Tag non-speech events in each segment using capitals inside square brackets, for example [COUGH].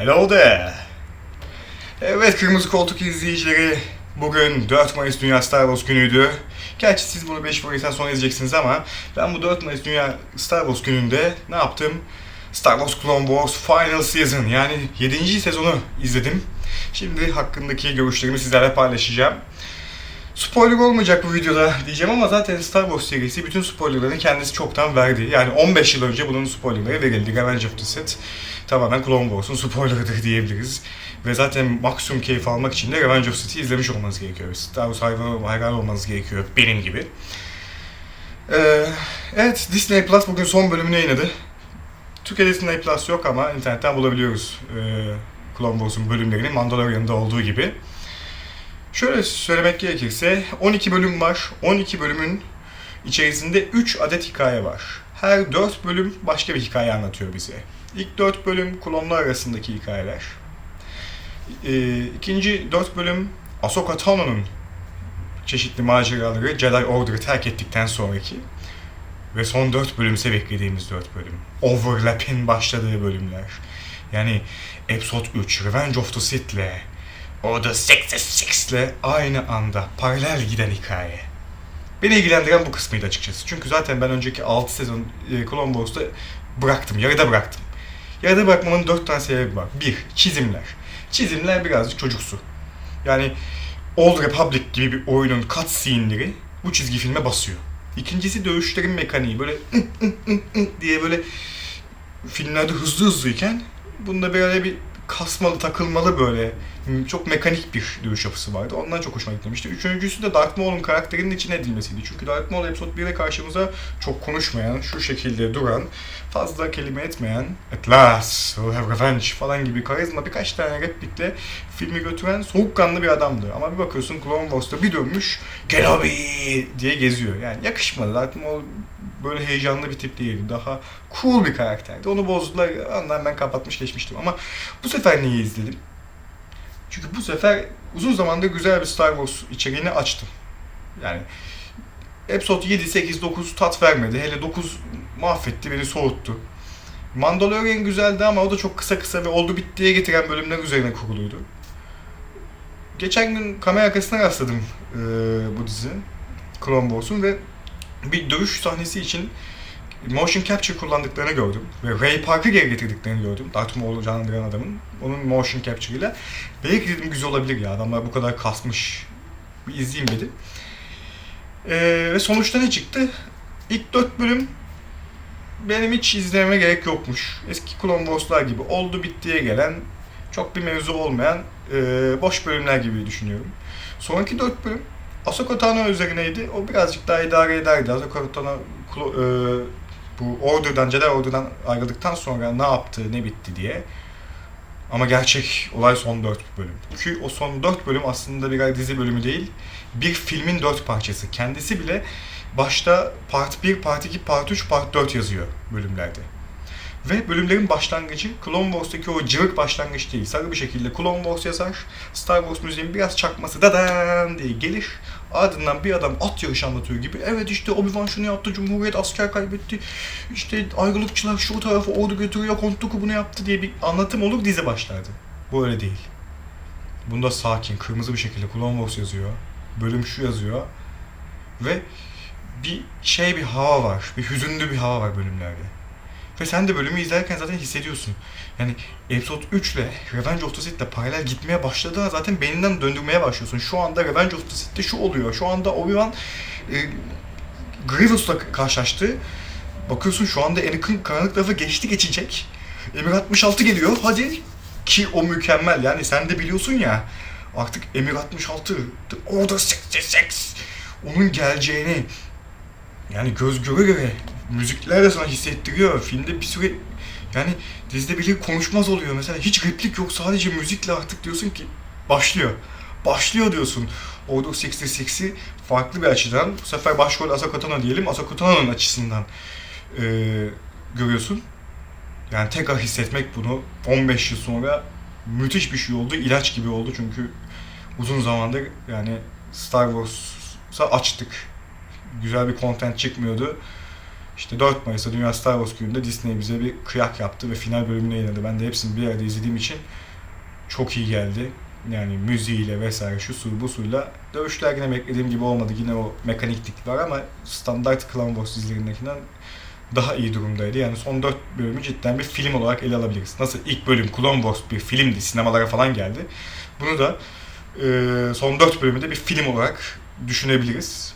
Hello there. Evet Kırmızı Koltuk izleyicileri bugün 4 Mayıs Dünya Star Wars günüydü. Gerçi siz bunu 5 Mayıs'tan sonra izleyeceksiniz ama ben bu 4 Mayıs Dünya Star Wars gününde ne yaptım? Star Wars Clone Wars Final Season yani 7. sezonu izledim. Şimdi hakkındaki görüşlerimi sizlerle paylaşacağım. Spoiler olmayacak bu videoda diyeceğim ama zaten Star Wars serisi bütün spoilerlarını kendisi çoktan verdi. Yani 15 yıl önce bunun spoilerları verildi. Revenge of the Sith tamamen Clone Wars'un spoilerıdır [LAUGHS] diyebiliriz. Ve zaten maksimum keyif almak için de Revenge of the Sith'i izlemiş olmanız gerekiyor. Star Wars hayran olmanız gerekiyor benim gibi. Ee, evet Disney Plus bugün son bölümünü yayınladı. Türkiye'de Disney Plus yok ama internetten bulabiliyoruz ee, Clone Wars'un bölümlerini Mandalorian'da olduğu gibi. Şöyle söylemek gerekirse 12 bölüm var. 12 bölümün içerisinde 3 adet hikaye var. Her 4 bölüm başka bir hikaye anlatıyor bize. İlk 4 bölüm klonlar arasındaki hikayeler. Ee, ikinci 4 bölüm Ahsoka Tano'nun çeşitli maceraları Jedi Order'ı terk ettikten sonraki ve son 4 bölüm ise beklediğimiz 4 bölüm. Overlap'in başladığı bölümler. Yani Episode 3 Revenge of the Sith'le Order 66 ile aynı anda paralel giden hikaye. Beni ilgilendiren bu kısmıydı açıkçası. Çünkü zaten ben önceki 6 sezon e, Clone Wars'ta bıraktım, yarıda bıraktım. Yarıda bırakmamın 4 tane sebebi var. 1. Çizimler. Çizimler birazcık çocuksu. Yani Old Republic gibi bir oyunun cutscene'leri bu çizgi filme basıyor. İkincisi dövüşlerin mekaniği. Böyle diye böyle filmlerde hızlı hızlıyken bunda böyle bir kasmalı, takılmalı böyle çok mekanik bir dövüş yapısı vardı. Ondan çok hoşuma gitmişti. Üçüncüsü de Darth Maul'un karakterinin içine edilmesiydi. Çünkü Darth Maul Episode 1'de karşımıza çok konuşmayan, şu şekilde duran, fazla kelime etmeyen, At last, we'll have revenge falan gibi karizma birkaç tane replikle filmi götüren soğukkanlı bir adamdı. Ama bir bakıyorsun Clone Wars'ta bir dönmüş, Kenobi diye geziyor. Yani yakışmadı. Darth Maul böyle heyecanlı bir tip değildi. Daha cool bir karakterdi. Onu bozdular. Ondan ben kapatmış geçmiştim. Ama bu sefer niye izledim? Çünkü bu sefer uzun zamandır güzel bir Star Wars içeriğini açtım. Yani Episode 7, 8, 9 tat vermedi. Hele 9 mahvetti, beni soğuttu. Mandalorian güzeldi ama o da çok kısa kısa ve oldu bittiye getiren bölümler üzerine kuruluydu. Geçen gün kamera arkasına rastladım e, bu dizi. Clone Wars'un ve bir dövüş sahnesi için motion capture kullandıklarını gördüm. Ve Ray Park'ı geri getirdiklerini gördüm. Darth Maul'u canlandıran adamın. Onun motion capture ile. Belki dedim güzel olabilir ya. Adamlar bu kadar kasmış. Bir izleyeyim dedim. Ee, ve sonuçta ne çıktı? İlk dört bölüm benim hiç izlememe gerek yokmuş. Eski Clone Wars'lar gibi oldu bittiye gelen çok bir mevzu olmayan e, boş bölümler gibi düşünüyorum. Sonraki dört bölüm Ahsoka Tano üzerineydi. O birazcık daha idare ederdi. Ahsoka Tano e, bu Order'dan, Jedi Order'dan ayrıldıktan sonra ne yaptı, ne bitti diye. Ama gerçek olay son 4 bölüm. Çünkü o son 4 bölüm aslında birer dizi bölümü değil, bir filmin 4 parçası. Kendisi bile başta part 1, part 2, part 3, part 4 yazıyor bölümlerde. Ve bölümlerin başlangıcı Clone Wars'taki o cıvık başlangıç değil. Sarı bir şekilde Clone Wars yazar, Star Wars müziğin biraz çakması dadan diye gelir. Ardından bir adam at yarışı anlatıyor gibi. Evet işte Obi-Wan şunu yaptı, Cumhuriyet asker kaybetti. İşte ayrılıkçılar şu tarafa ordu götürüyor, Count Dooku bunu yaptı diye bir anlatım olur dizi başlardı. Bu öyle değil. Bunda sakin, kırmızı bir şekilde Clone Wars yazıyor. Bölüm şu yazıyor. Ve bir şey bir hava var. Bir hüzünlü bir hava var bölümlerde. Ve sen de bölümü izlerken zaten hissediyorsun. Yani Episode 3 ile Revenge of the Sith'le paralel gitmeye başladığı zaten beyninden döndürmeye başlıyorsun. Şu anda Revenge of the Sith'te şu oluyor. Şu anda Obi-Wan e, Grievous'la karşılaştı. Bakıyorsun şu anda Anakin karanlık tarafı geçti geçecek. Emir 66 geliyor. Hadi. Ki o mükemmel. Yani sen de biliyorsun ya. Artık Emir 66, The Order 66 onun geleceğini yani göz göre göre müzikler de sana hissettiriyor. Filmde bir süre yani dizide biri konuşmaz oluyor mesela. Hiç replik yok sadece müzikle artık diyorsun ki başlıyor. Başlıyor diyorsun. Order 66'i farklı bir açıdan bu sefer başrol Ahsoka Tano diyelim. Ahsoka Tano'nun açısından e, görüyorsun. Yani tekrar hissetmek bunu 15 yıl sonra müthiş bir şey oldu. ilaç gibi oldu çünkü uzun zamandır yani Star Wars'a açtık. Güzel bir content çıkmıyordu. İşte 4 Mayıs'ta Dünya Star Wars gününde Disney bize bir kıyak yaptı ve final bölümünü yayınladı. Ben de hepsini bir arada izlediğim için çok iyi geldi. Yani müziğiyle vesaire şu su bu suyla dövüşler yine beklediğim gibi olmadı. Yine o mekaniklik var ama standart Clone Wars dizilerindekinden daha iyi durumdaydı. Yani son 4 bölümü cidden bir film olarak ele alabiliriz. Nasıl ilk bölüm Clone Wars bir filmdi, sinemalara falan geldi. Bunu da e, son 4 bölümü de bir film olarak düşünebiliriz.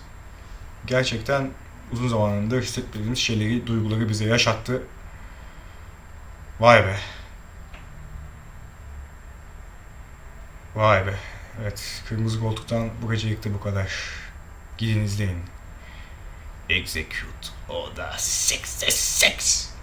Gerçekten uzun zamandır hissetmediğimiz şeyleri, duyguları bize yaşattı. Vay be. Vay be. Evet, Kırmızı Koltuk'tan bu gecelik de bu kadar. Gidin izleyin. Execute Order 66.